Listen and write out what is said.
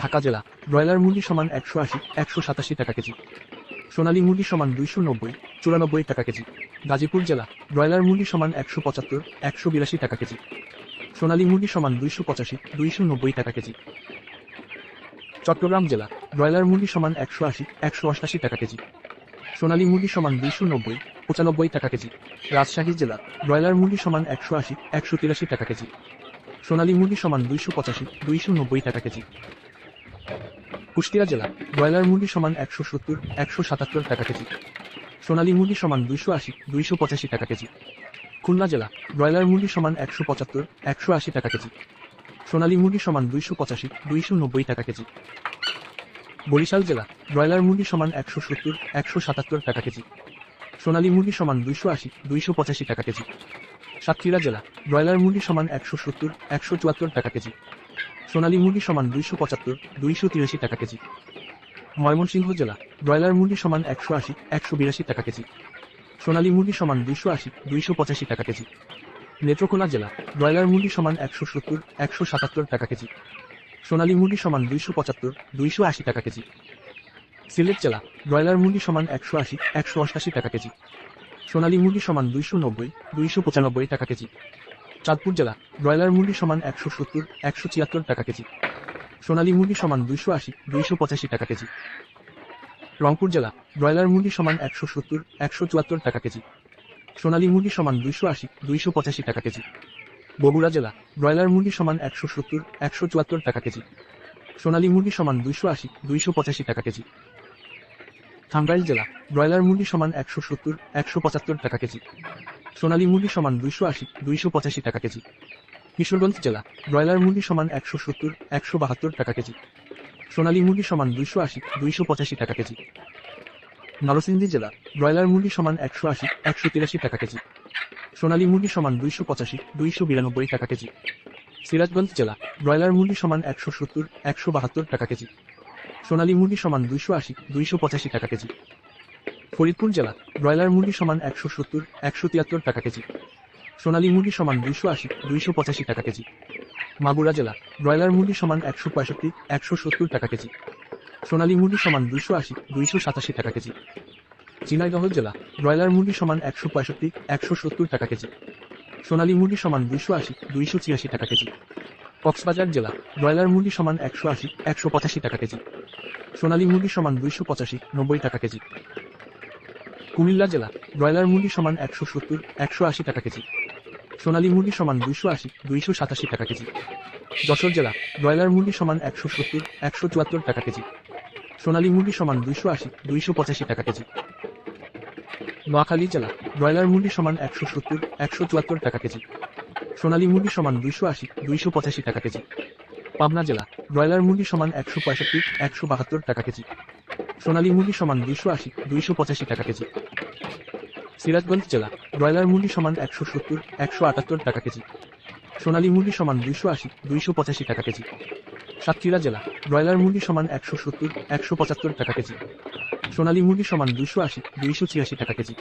ঢাকা জেলা। ব্রয়লার মুরগি সমান একশো আশি, একশো সাতাশি টাকা কেজি। সোনালী মুরগি সমান দুইশো নব্বই, চুরানব্বই টাকা কেজি। গাজীপুর জেলা, ব্রয়লার মুরগি সমান একশো পঁচাত্তর, একশো বিরাশি টাকা কেজি। সোনালী মুরগি সমান দুইশো পঁচাশি, দুইশো নব্বই টাকা কেজি। চট্টগ্রাম জেলা, ব্রয়লার মুরগি সমান একশো আশি, একশো অষ্টাশি টাকা কেজি। সোনালী মুরগি সমান দুইশো নব্বই, পঁচানব্বই টাকা কেজি। রাজশাহী জেলা, ব্রয়লার মুরগি সমান একশো আশি, একশো তিরাশি টাকা কেজি। সোনালী মুরগি সমান দুইশো পঁচাশি, দুইশো নব্বই টাকা কেজি। কুষ্টিয়া জেলা, ব্রয়লার মুরগি সমান একশো সত্তর, একশো সাতাত্তর টাকা কেজি। সোনালী মুরগি সমান দুইশো আশি, দুইশো পঁচাশি টাকা কেজি। খুলনা জেলা, ব্রয়লার মুরগি সমান একশো পঁচাত্তর, একশো আশি টাকা কেজি। সোনালী মুরগি সমান দুইশো পঁচাশি, দুইশো নব্বই টাকা কেজি। বরিশাল জেলা, ব্রয়লার মুরগি সমান একশো সত্তর, একশো সাতাত্তর টাকা কেজি। সোনালী মুরগি সমান দুইশো আশি, দুইশো পঁচাশি টাকা কেজি। সাতক্ষীরা জেলা, ব্রয়লার মুরগি সমান একশো সত্তর, একশো চুয়াত্তর টাকা কেজি। সোনালী মুরগি সমান দুইশো পঁচাত্তর, দুইশো তিরাশি টাকা কেজি। ময়মনসিংহ জেলা, ব্রয়লার মুরগি সমান একশো আশি, একশো বিরাশি টাকা কেজি। সোনালী মুরগি সমান দুইশো আশি, দুইশো পঁচাশি টাকা কেজি। নেত্রকোনা জেলা, ব্রয়লার মুরগি সমান একশো সত্তর, একশো সাতাত্তর টাকা কেজি। সোনালী মুরগি সমান দুইশো পঁচাত্তর, দুইশো আশি টাকা কেজি। সিলেট জেলা, ব্রয়লার মুরগি সমান একশো আশি, একশো অষ্টাশি টাকা কেজি। সোনালী মুরগি সমান দুইশো নব্বই, দুইশো পঁচানব্বই টাকা কেজি। চাঁদপুর জেলা, ব্রয়লার মুরগি সমান একশো সত্তর, একশো ছিয়াত্তর টাকা কেজি। সোনালী মুরগি সমান দুইশো আশি, দুইশো পঁচাশি টাকা কেজি। রংপুর জেলা, ব্রয়লার মুরগি সমান একশো সত্তর, একশো চুয়াত্তর টাকা কেজি। সোনালী মুরগি সমান দুইশো আশি, দুইশো পঁচাশি টাকা কেজি। বগুড়া জেলা, ব্রয়লার মুরগি সমান একশো সত্তর, একশো চুয়াত্তর টাকা কেজি। সোনালী মুরগি সমান দুইশো আশি, দুইশো পঁচাশি টাকা কেজি। টাঙ্গাইল জেলা, ব্রয়লার মুরগি সমান একশো সত্তর, একশো পঁচাত্তর টাকা কেজি। সোনালী মুরগি সমান দুইশো আশি, দুইশো পঁচাশি টাকা কেজি। কিশোরগঞ্জ জেলা, ব্রয়লার মুরগি সমান একশো সত্তর, একশো বাহাত্তর টাকা কেজি। সোনালী মুরগি সমান দুইশো আশি, দুইশো পঁচাশি টাকা কেজি। নরসিংদী জেলা, ব্রয়লার মুরগি সমান একশো আশি, একশো তিরাশি টাকা কেজি। সোনালী মুরগি সমান দুইশো পঁচাশি, দুইশো বিরানব্বই টাকা কেজি। সিরাজগঞ্জ জেলা, ব্রয়লার মুরগি সমান একশো সত্তর, একশো বাহাত্তর টাকা কেজি। সোনালী মুরগি সমান দুইশো আশি, দুইশো পঁচাশি টাকা কেজি। ফরিদপুর জেলা ব্রয়লার মুরগি সমান একশো সত্তর, একশো তিয়াত্তর টাকা কেজি। সোনালী মুরগি সমান দুইশো আশি, দুইশো পঁচাশি টাকা কেজি। মাগুরা জেলা ব্রয়লার মুরগি সমান একশো পঁয়ষট্টি, একশো সত্তর টাকা কেজি। সোনালী মুরগি সমান দুইশো আশি, দুইশো সাতাশি টাকা কেজি। ঝিনাইদহ জেলা ব্রয়লার মুরগি সমান একশো পঁয়ষট্টি, একশো সত্তর টাকা কেজি। সোনালী মুরগি সমান দুইশো আশি, দুইশো ছিয়াশি টাকা কেজি। কক্সবাজার জেলা ব্রয়লার মুরগি সমান একশো আশি, একশো পঁচাশি টাকা কেজি। সোনালী মুরগি সমান দুইশো পঁচাশি, নব্বই টাকা কেজি। কুমিল্লা জেলা, ব্রয়লার মুরগি সমান একশো সত্তর, একশো আশি টাকা কেজি। সোনালী মুরগি সমান দুইশো আশি, দুইশো সাতাশি টাকা কেজি। যশোর জেলা, ব্রয়লার মুরগি সমান একশো সত্তর, একশো চুয়াত্তর টাকা কেজি। সোনালী মুরগি সমান দুইশো আশি, দুইশো পঁচাশি টাকা কেজি। নোয়াখালী জেলা, ব্রয়লার মুরগি সমান একশো সত্তর, একশো চুয়াত্তর টাকা কেজি। সোনালী মুরগি সমান দুইশো আশি, দুইশো পঁচাশি টাকা কেজি। পাবনা জেলা, ব্রয়লার মুরগি সমান একশো পঁয়ষট্টি, একশো বাহাত্তর টাকা কেজি। সোনালী মুরগি সমান দুইশো আশি, দুইশো পঁচাশি টাকা কেজি। সিরাজগঞ্জ জেলা, ব্রয়লার মুরগি সমান একশো সত্তর, একশো আটাত্তর টাকা কেজি। সোনালী মুরগি সমান দুইশো আশি, দুইশো পঁচাশি টাকা কেজি। সাতক্ষীরা জেলা, ব্রয়লার মুরগি সমান একশো সত্তর, একশো পঁচাত্তর টাকা কেজি। সোনালী মুরগি সমান দুইশো আশি, দুইশো ছিয়াশি টাকা কেজি।